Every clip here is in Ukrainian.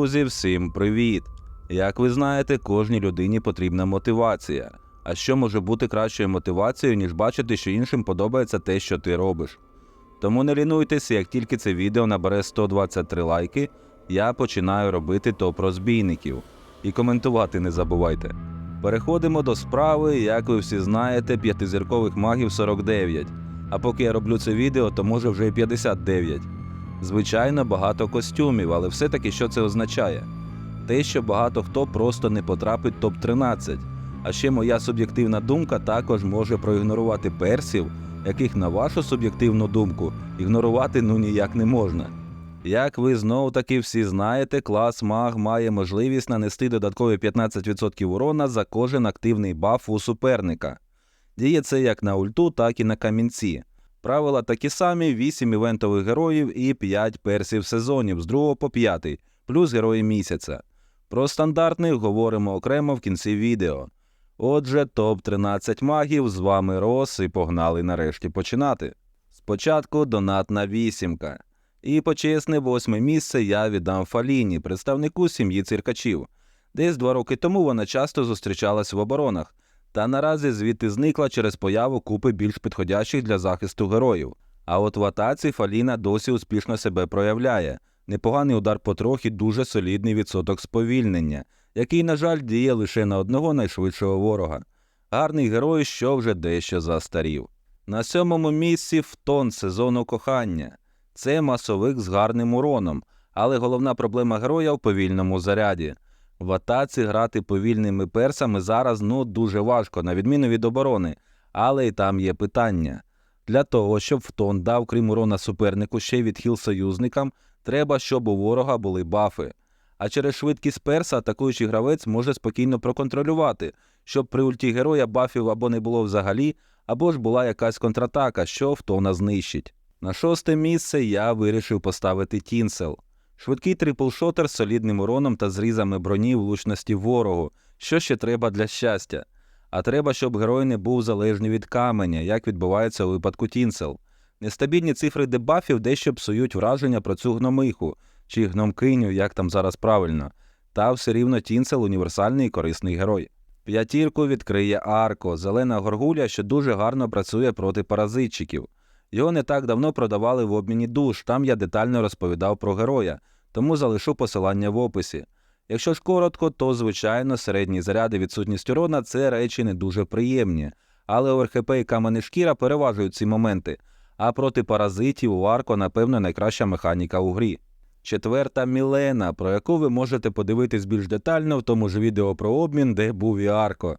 Друзі, всім привіт! Як ви знаєте, кожній людині потрібна мотивація. А що може бути кращою мотивацією, ніж бачити, що іншим подобається те, що ти робиш? Тому не лінуйтеся, як тільки це відео набере 123 лайки, я починаю робити топ розбійників. І коментувати не забувайте. Переходимо до справи, як ви всі знаєте, п'ятизіркових магів 49. А поки я роблю це відео, то може вже і 59. Звичайно, багато костюмів, але все-таки що це означає? Те, що багато хто просто не потрапить в топ-13. А ще моя суб'єктивна думка також може проігнорувати персів, яких, на вашу суб'єктивну думку, ігнорувати ну ніяк не можна. Як ви знову таки всі знаєте, клас маг має можливість нанести додаткові 15% урона за кожен активний баф у суперника. Діє це як на ульту, так і на камінці. Правила такі самі: 8 івентових героїв і 5 персів сезонів з 2 по 5, плюс герої місяця. Про стандартних говоримо окремо в кінці відео. Отже, топ-13 магів з вами Рос і погнали нарешті починати. Спочатку донатна вісімка. І почесне восьме місце я віддам Фаліні, представнику сім'ї циркачів. Десь два роки тому вона часто зустрічалась в оборонах, та наразі звідти зникла через появу купи більш підходящих для захисту героїв. А от в атаці Фаліна досі успішно себе проявляє. Непоганий удар по трохи дуже солідний відсоток сповільнення, який, на жаль, діє лише на одного найшвидшого ворога. Гарний герой, що вже дещо застарів. На сьомому місці втон сезону кохання. Це масовик з гарним уроном, але головна проблема героя в повільному заряді. В атаці грати повільними персами зараз ну дуже важко, на відміну від оборони, але й там є питання. Для того, щоб втон дав крім урона супернику ще відхил союзникам, треба, щоб у ворога були бафи. А через швидкість перса атакуючий гравець може спокійно проконтролювати, щоб при ульті героя бафів або не було взагалі, або ж була якась контратака, що втона знищить. На шосте місце я вирішив поставити Тінсел. Швидкий триплшотер з солідним уроном та зрізами броні влучності ворогу, що ще треба для щастя. А треба, щоб герой не був залежний від каменя, як відбувається у випадку Тінсел. Нестабільні цифри дебафів дещо псують враження про цю гномиху чи гномкиню, як там зараз правильно, та все рівно Тінсел універсальний і корисний герой. П'ятірку відкриє Арко, зелена горгуля, що дуже гарно працює проти паразитчиків. Його не так давно продавали в обміні душ, там я детально розповідав про героя, тому залишу посилання в описі. Якщо ж коротко, то звичайно середні заряди відсутність урона це речі не дуже приємні, але у РХП і камені шкіра переважують ці моменти, а проти паразитів у Арко, напевно, найкраща механіка у грі. Четверта Мілена, про яку ви можете подивитись більш детально в тому ж відео про обмін, де був і Арко.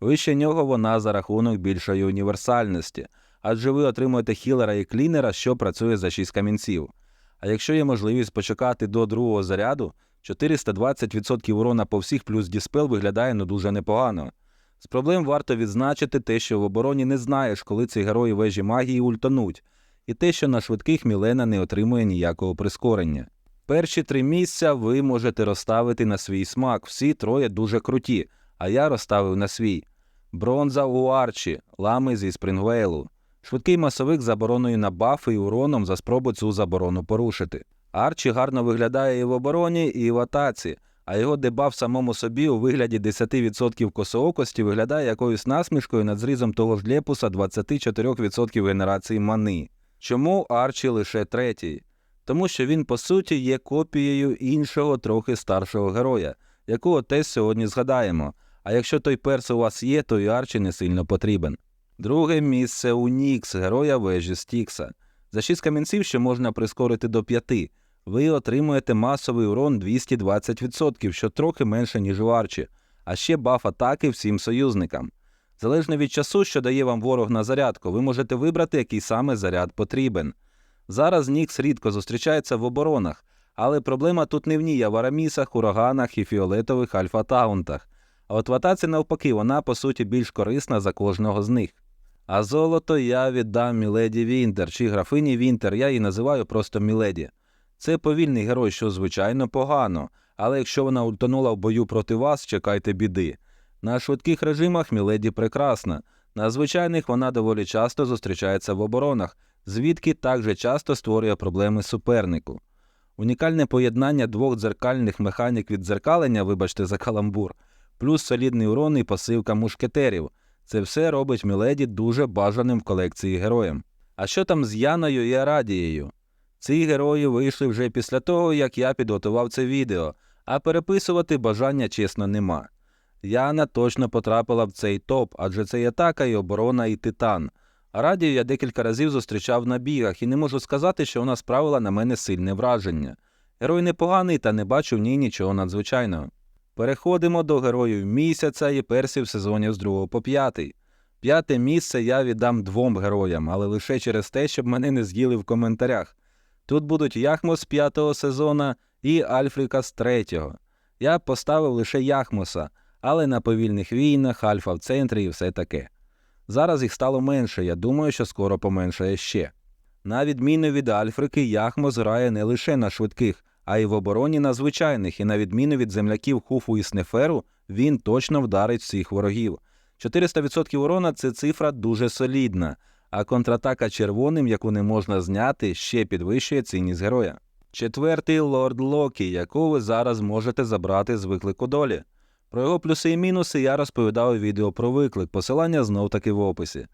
Вище нього вона за рахунок більшої універсальності, адже ви отримуєте хілера і клінера, що працює за 6 камінців. А якщо є можливість почекати до другого заряду, 420% урона по всіх плюс діспел виглядає ну дуже непогано. З проблем варто відзначити те, що в обороні не знаєш, коли ці герої вежі магії ультануть, і те, що на швидких Мілена не отримує ніякого прискорення. Перші три місця ви можете розставити на свій смак, всі троє дуже круті, а я розставив на свій. Бронза у Арчі, лами зі Спрінгвейлу. Швидкий масовик забороною на бафи і уроном за спробу цю заборону порушити. Арчі гарно виглядає і в обороні, і в атаці, а його дебаф самому собі у вигляді 10% косоокості виглядає якоюсь насмішкою над зрізом того ж лепуса 24% генерації мани. Чому Арчі лише третій? Тому що він, по суті, є копією іншого трохи старшого героя, якого теж сьогодні згадаємо. А якщо той перс у вас є, то і Арчі не сильно потрібен. Друге місце у Нікс, героя вежі Стікса. За 6 камінців, що можна прискорити до 5, ви отримуєте масовий урон 220%, що трохи менше, ніж у Арчі, а ще баф атаки всім союзникам. Залежно від часу, що дає вам ворог на зарядку, ви можете вибрати, який саме заряд потрібен. Зараз Нікс рідко зустрічається в оборонах, але проблема тут не в ній, а в арамісах, ураганах і фіолетових альфа-таунтах. А от в атаці навпаки, вона по суті більш корисна за кожного з них. А золото я віддам Міледі Вінтер чи графині Вінтер, я її називаю просто Міледі. Це повільний герой, що звичайно погано, але якщо вона ультанула в бою проти вас, чекайте біди. На швидких режимах Міледі прекрасна, на звичайних вона доволі часто зустрічається в оборонах, звідки так же часто створює проблеми супернику. Унікальне поєднання двох дзеркальних механік віддзеркалення, вибачте за каламбур, плюс солідний урон і посилка мушкетерів. Це все робить Міледі дуже бажаним в колекції героєм. А що там з Яною і Арадією? Ці герої вийшли вже після того, як я підготував це відео, а переписувати бажання чесно нема. Яна точно потрапила в цей топ, адже це і атака, і оборона, і титан. Арадію я декілька разів зустрічав на бігах і не можу сказати, що вона справила на мене сильне враження. Герой непоганий, та не бачу в ній нічого надзвичайного. Переходимо до героїв місяця і персів сезонів з 2 по 5. П'яте місце я віддам двом героям, але лише через те, щоб мене не з'їли в коментарях. Тут будуть Яхмос п'ятого сезона і Альфріка з третього. Я поставив лише Яхмоса, але на повільних війнах, Альфа в центрі і все таке. Зараз їх стало менше, я думаю, що скоро поменшає ще. На відміну від Альфрики, Яхмос грає не лише на швидких, а й в обороні на звичайних, і на відміну від земляків Хуфу і Снеферу, він точно вдарить всіх ворогів. 400% урона це цифра дуже солідна, а контратака червоним, яку не можна зняти, ще підвищує цінність героя. Четвертий лорд Локі, якого ви зараз можете забрати з виклику долі. Про його плюси і мінуси я розповідав у відео про виклик, посилання знов таки в описі.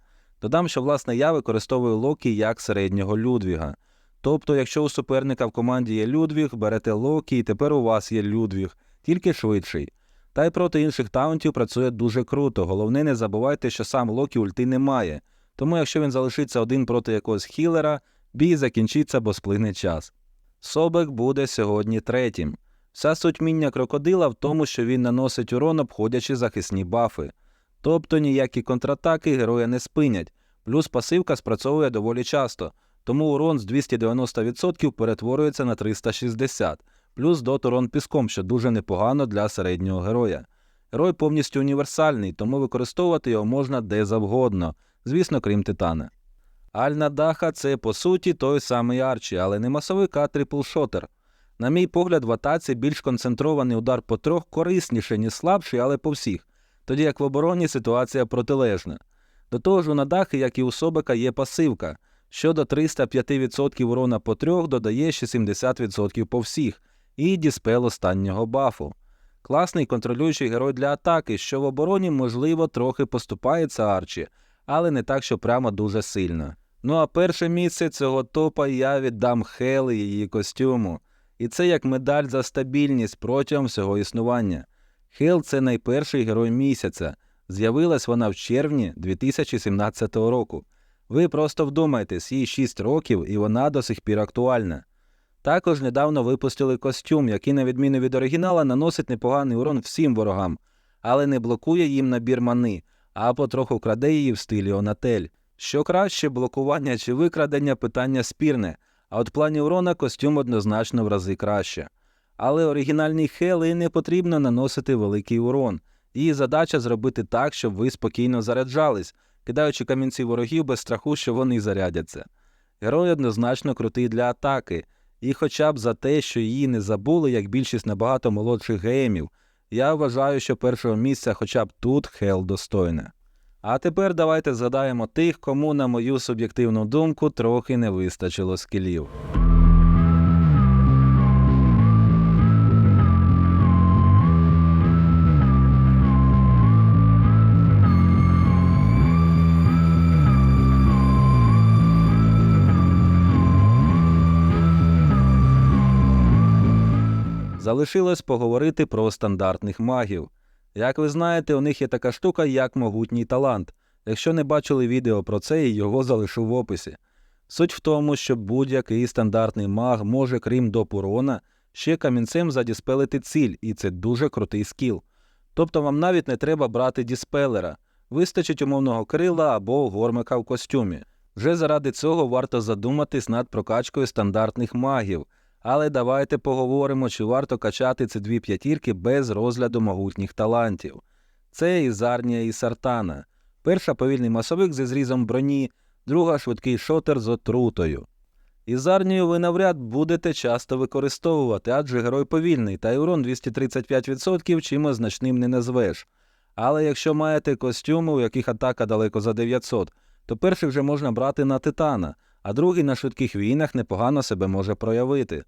Додам, що власне я використовую Локі як середнього Людвіга. Тобто, якщо у суперника в команді є Людвіг, берете Локі, і тепер у вас є Людвіг, тільки швидший. Та й проти інших таунтів працює дуже круто. Головне, не забувайте, що сам Локі ульти не має. Тому якщо він залишиться один проти якогось хілера, бій закінчиться, бо сплине час. Собек буде сьогодні третім. Вся суть міння крокодила в тому, що він наносить урон, обходячи захисні бафи. Тобто ніякі контратаки героя не спинять, плюс пасивка спрацьовує доволі часто, тому урон з 290% перетворюється на 360, плюс дот урон піском, що дуже непогано для середнього героя. Герой повністю універсальний, тому використовувати його можна де завгодно, звісно, крім титана. Альна Даха це по суті той самий Арчі, але не масовик, а триплшотер. На мій погляд, в атаці більш концентрований удар по трьох корисніше, ніж слабший, але по всіх, тоді як в обороні ситуація протилежна. До того ж, у Надахи, як і у Собика, є пасивка, що до 305% урона по трьох додає ще 70% по всіх, і діспел останнього бафу. Класний контролюючий герой для атаки, що в обороні, можливо, трохи поступається Арчі, але не так, що прямо дуже сильно. Ну а перше місце цього топа я віддам Хели її костюму. І це як медаль за стабільність протягом всього існування. Хел це найперший герой місяця. З'явилась вона в червні 2017 року. Ви просто вдумайтесь, їй 6 років і вона до сих пір актуальна. Також недавно випустили костюм, який, на відміну від оригінала, наносить непоганий урон всім ворогам, але не блокує їм набір мани, а потроху краде її в стилі Онатель. Що краще, блокування чи викрадення питання спірне, а от в плані урона костюм однозначно в рази краще. Але оригінальній Хели не потрібно наносити великий урон. Її задача зробити так, щоб ви спокійно заряджались, кидаючи камінці ворогів без страху, що вони зарядяться. Герой однозначно крутий для атаки, і хоча б за те, що її не забули, як більшість набагато молодших геймів, я вважаю, що першого місця хоча б тут Хел достойна. А тепер давайте згадаємо тих, кому, на мою суб'єктивну думку, трохи не вистачило скілів. Залишилось поговорити про стандартних магів. Як ви знаєте, у них є така штука, як могутній талант. Якщо не бачили відео про це, його залишу в описі. Суть в тому, що будь-який стандартний маг може, крім доп урона, ще камінцем задіспелити ціль, і це дуже крутий скіл. Тобто вам навіть не треба брати діспелера, вистачить умовного крила або гормика в костюмі. Вже заради цього варто задуматись над прокачкою стандартних магів. Але давайте поговоримо, чи варто качати ці дві п'ятірки без розгляду могутніх талантів. Це Ізарнія і Сартана. Перша повільний масовик зі зрізом броні, друга швидкий шотер з отрутою. Ізарнію ви навряд будете часто використовувати, адже герой повільний, та урон 235% чимось значним не назвеш. Але якщо маєте костюми, у яких атака далеко за 900, то перший вже можна брати на титана, а другий на швидких війнах непогано себе може проявити.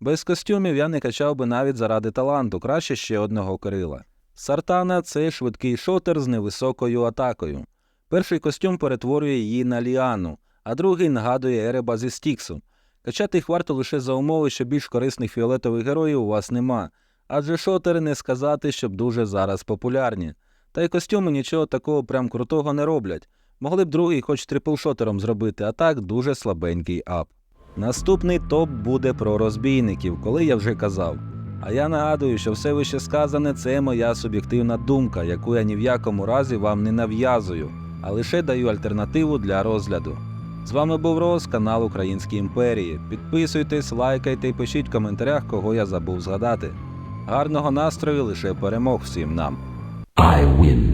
Без костюмів я не качав би навіть заради таланту, краще ще одного Кирила. Сартана це швидкий шотер з невисокою атакою. Перший костюм перетворює її на ліану, а другий нагадує Ереба зі Стіксу. Качати їх варто лише за умови, що більш корисних фіолетових героїв у вас нема, адже шотери не сказати, щоб дуже зараз популярні. Та й костюми нічого такого прям крутого не роблять. Могли б другий хоч триплшотером зробити, а так дуже слабенький ап. Наступний топ буде про розбійників, коли я вже казав. А я нагадую, що все вище сказане це моя суб'єктивна думка, яку я ні в якому разі вам не нав'язую, а лише даю альтернативу для розгляду. З вами був Роз, канал Українські імперії. Підписуйтесь, лайкайте і пишіть в коментарях, кого я забув згадати. Гарного настрою лише перемог всім нам. I win.